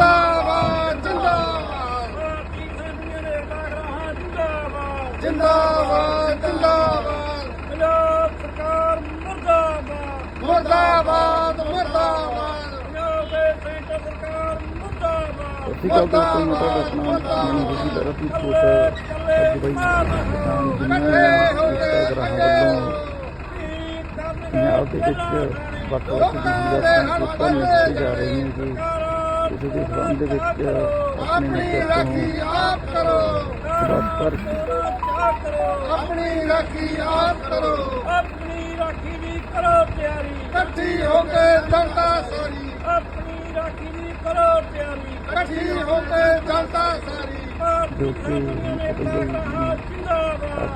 ਜਿੰਦਾਬਾਦ ਜਿੰਦਾਬਾਦ। ਜਿੰਦਾਬਾਦ ਜਿੰਦਾਬਾਦ। ਪੰਜਾਬ ਸਰਕਾਰ ਮੁਰਦਾਬਾਦ ਮੁਰਦਾਬਾਦ। ਮੁਰਦਾਬਾਦ। ਪੰਜਾਬ ਦੇ ਸੈਂਟਰ ਸਰਕਾਰ ਮੁਰਦਾਬਾਦ। ਅਸੀਂ ਕੱਲ ਤੋਂ ਕੋਈ ਮਤਾ ਦੱਸਣਾ ਮੈਨੂੰ ਤੁਸੀਂ ਤਰ੍ਹਾਂ ਦੀ ਛੋਟ ਅੱਜ ਬਈ ਕਿਸਾਨ ਜਿੰਨਾ ਇੰਸਟਾਗ੍ਰਾਮ ਵੱਲੋਂ ਪੰਜਾਬ ਦੇ ਵਿੱਚ ਵੱਖ ਵੱਖ ਤੋਂ ਛੋਟਾਂ ਨਿਕਲੀ ਜਾ ਰਹੀ ਨੇ ਜੀ ਇਸ ਦੇ ਸੰਬੰਧ ਦੇ ਵਿੱਚ ਆਪਣੇ ਆਪਣੀ ਨਗਰ ਰਾਖੀ ਤੋਂ ਆਪ ਕਰੋ ਖੁਦਾ ਪਰ ਆਪਣੀ ਰਾਖੀ ਆਪ ਕਰੋ ਆਪਣੀ ਰਾਖੀ ਦੀ ਕਰੋ ਤਿਆਰੀ ਇਕੱਠੀ ਹੋ ਕੇ ਜਨਤਾ ਸਾਰੀ ਆਪਣੀ ਰਾਖੀ ਦੀ ਕਰੋ ਤਿਆਰੀ ਇਕੱਠੀ ਹੋ ਕੇ ਜਨਤਾ ਸਾਰੀ ਜੋ ਕਿ ਪਤੰਜਲੀ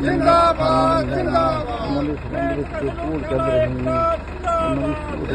ਜਿੰਦਾਬਾਦ ਜਿੰਦਾਬਾਦ, ਉਹਨਾਂ ਜਿੰਦਾਬਾਦ। ਦੇ ਸੰਬੰਧ ਵਿੱਚ ਜੋ ਭੂਲ ਚੱਲ ਰਹੇ ਨੇ ਉਹਨਾਂ ਦੀ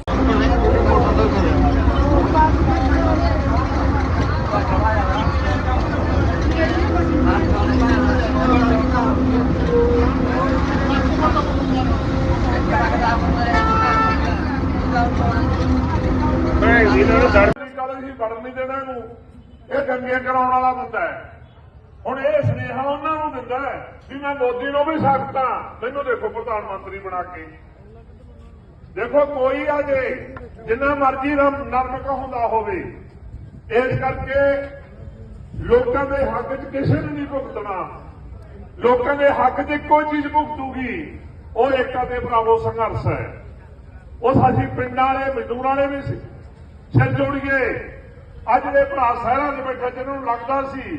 ਸਰਕਾਰੀ ਵੜਨ ਨਹੀਂ ਦੇਣਾ ਇਹਨੂੰ। ਇਹ ਦੰਗੇ ਕਰਾਉਣ ਵਾਲਾ ਬੰਦਾ ਹੈ। ਹੁਣ ਇਹ ਸੁਨੇਹਾ ਉਹਨਾਂ ਨੂੰ ਦਿੰਦਾ ਹੈ ਵੀ ਮੈਂ ਮੋਦੀ ਨੂੰ ਵੀ ਸਕਦਾ ਮੈਨੂੰ ਦੇਖੋ ਪ੍ਰਧਾਨ ਮੰਤਰੀ ਬਣਾ ਕੇ। ਦੇਖੋ ਕੋਈ ਆ ਜੇ ਜਿੰਨਾ ਮਰਜ਼ੀ ਨਰਮ ਨਰਮ ਹੋਵੇ, ਇਸ ਕਰਕੇ ਲੋਕਾਂ ਦੇ ਹੱਕ 'ਚ ਕਿਸੇ ਨੂੰ ਨਹੀਂ ਭੁਗਤਣਾ। ਲੋਕਾਂ ਦੇ ਹੱਕ 'ਚ ਇੱਕੋ ਚੀਜ਼ ਭੁਗਤੂਗੀ, ਉਹ ਏਕਤਾ ਤੇ ਭਰਾਵੋ ਸੰਘਰਸ਼ ਹੈ। ਉਹ ਸਾਡੀ ਪਿੰਡਾਂ ਵਾਲੇ, ਮਜ਼ਦੂਰਾਂ ਵਾਲੇ ਵੀ ਸੀ। ਸਿਰ ਜੋੜੀਏ। ਅੱਜ ਦੇ ਭਰਾ ਸ਼ਹਿਰਾਂ 'ਚ ਬੈਠੇ ਜਿਹਨਾਂ ਨੂੰ ਲੱਗਦਾ ਸੀ।